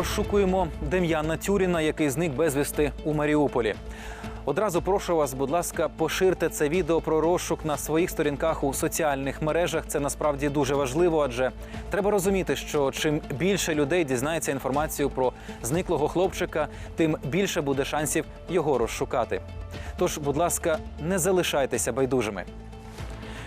розшукуємо Дем'яна Тюріна, який зник безвісти у Маріуполі. Одразу прошу вас, будь ласка, поширте це відео про розшук на своїх сторінках у соціальних мережах. Це насправді дуже важливо, адже треба розуміти, що чим більше людей дізнається інформацію про зниклого хлопчика, тим більше буде шансів його розшукати. Тож, будь ласка, не залишайтеся байдужими.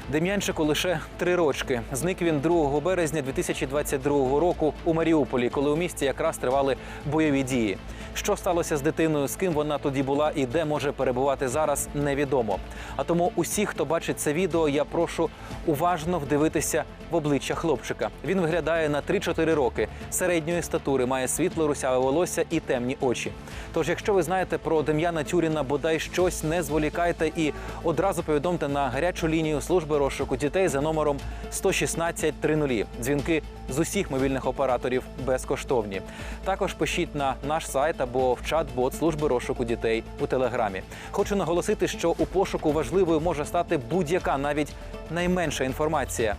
Дем'янчику лише три рочки. Зник він 2 березня 2022 року у Маріуполі, коли у місті якраз тривали бойові дії. Що сталося з дитиною, з ким вона тоді була і де може перебувати зараз, невідомо. А тому усіх, хто бачить це відео, я прошу уважно вдивитися в обличчя хлопчика. Він виглядає на 3-4 роки, середньої статури, має світло русяве волосся і темні очі. Тож, якщо ви знаєте про Дем'яна Тюріна, бодай щось не зволікайте і одразу повідомте на гарячу лінію служби розшуку дітей за номером 116 30. Дзвінки з усіх мобільних операторів безкоштовні. Також пишіть на наш сайт або в чат-бот служби розшуку дітей у телеграмі. Хочу наголосити, що у пошуку важливою може стати будь-яка, навіть найменша інформація.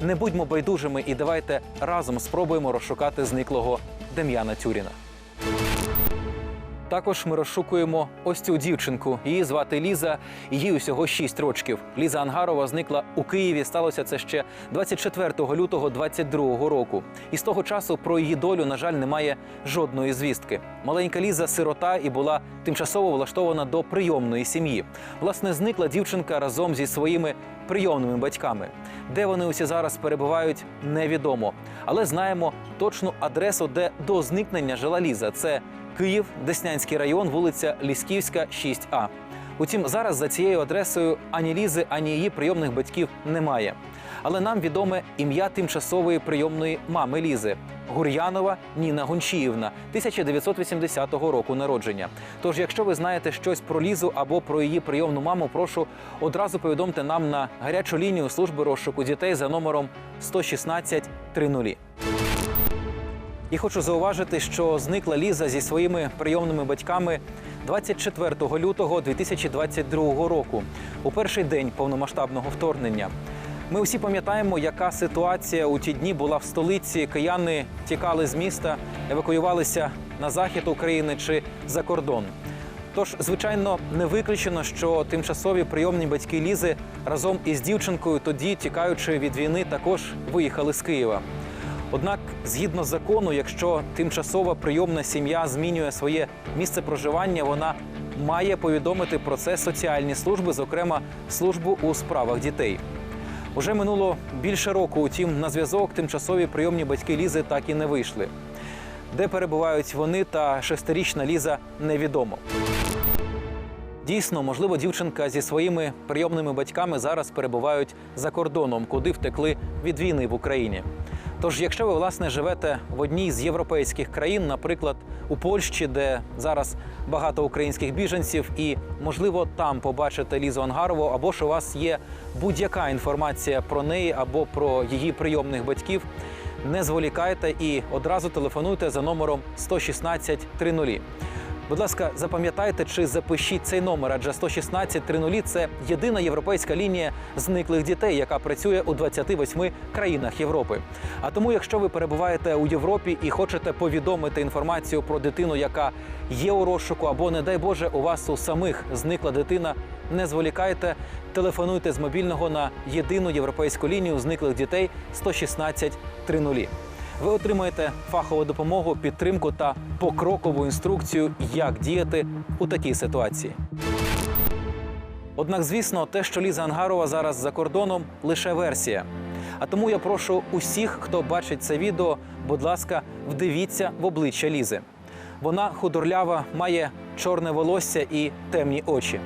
Не будьмо байдужими і давайте разом спробуємо розшукати зниклого Дем'яна Тюріна. Також ми розшукуємо ось цю дівчинку. Її звати Ліза. Їй усього 6 років. Ліза Ангарова зникла у Києві. Сталося це ще 24 лютого 22 року. І з того часу про її долю, на жаль, немає жодної звістки. Маленька Ліза сирота і була тимчасово влаштована до прийомної сім'ї. Власне, зникла дівчинка разом зі своїми прийомними батьками. Де вони усі зараз перебувають, невідомо. Але знаємо точну адресу, де до зникнення жила Ліза. Це Київ, Деснянський район, вулиця Лісківська, 6А. Утім, зараз за цією адресою ані Лізи, ані її прийомних батьків немає. Але нам відоме ім'я тимчасової прийомної мами Лізи Гур'янова Ніна Гончіївна, 1980 року народження. Тож, якщо ви знаєте щось про Лізу або про її прийомну маму, прошу одразу повідомте нам на гарячу лінію служби розшуку дітей за номером 116 30. І хочу зауважити, що зникла Ліза зі своїми прийомними батьками 24 лютого 2022 року, у перший день повномасштабного вторгнення. Ми всі пам'ятаємо, яка ситуація у ті дні була в столиці. Кияни тікали з міста, евакуювалися на захід України чи за кордон. Тож, звичайно, не виключено, що тимчасові прийомні батьки Лізи разом із дівчинкою, тоді тікаючи від війни, також виїхали з Києва. Однак, згідно закону, якщо тимчасова прийомна сім'я змінює своє місце проживання, вона має повідомити про це соціальні служби, зокрема службу у справах дітей. Уже минуло більше року, утім, на зв'язок тимчасові прийомні батьки Лізи так і не вийшли. Де перебувають вони та шестирічна Ліза, невідомо. Дійсно, можливо, дівчинка зі своїми прийомними батьками зараз перебувають за кордоном, куди втекли від війни в Україні. Тож, якщо ви власне живете в одній з європейських країн, наприклад, у Польщі, де зараз багато українських біженців, і можливо там побачите Лізу Ангарову, або ж у вас є будь-яка інформація про неї або про її прийомних батьків, не зволікайте і одразу телефонуйте за номером 116 30. Будь ласка, запам'ятайте чи запишіть цей номер, адже 116 30 – це єдина європейська лінія зниклих дітей, яка працює у 28 країнах Європи. А тому, якщо ви перебуваєте у Європі і хочете повідомити інформацію про дитину, яка є у розшуку, або, не дай Боже, у вас у самих зникла дитина, не зволікайте, телефонуйте з мобільного на єдину європейську лінію зниклих дітей 116 30. Ви отримаєте фахову допомогу, підтримку та покрокову інструкцію, як діяти у такій ситуації. Однак, звісно, те, що Ліза Ангарова зараз за кордоном, лише версія. А тому я прошу усіх, хто бачить це відео, будь ласка, вдивіться в обличчя Лізи. Вона худорлява, має чорне волосся і темні очі.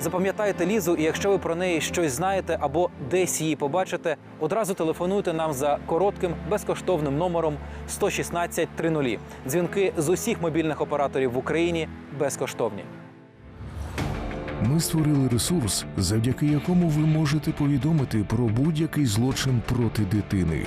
Запам'ятайте Лізу, і якщо ви про неї щось знаєте або десь її побачите, одразу телефонуйте нам за коротким безкоштовним номером 116 30. Дзвінки з усіх мобільних операторів в Україні безкоштовні. Ми створили ресурс, завдяки якому ви можете повідомити про будь-який злочин проти дитини.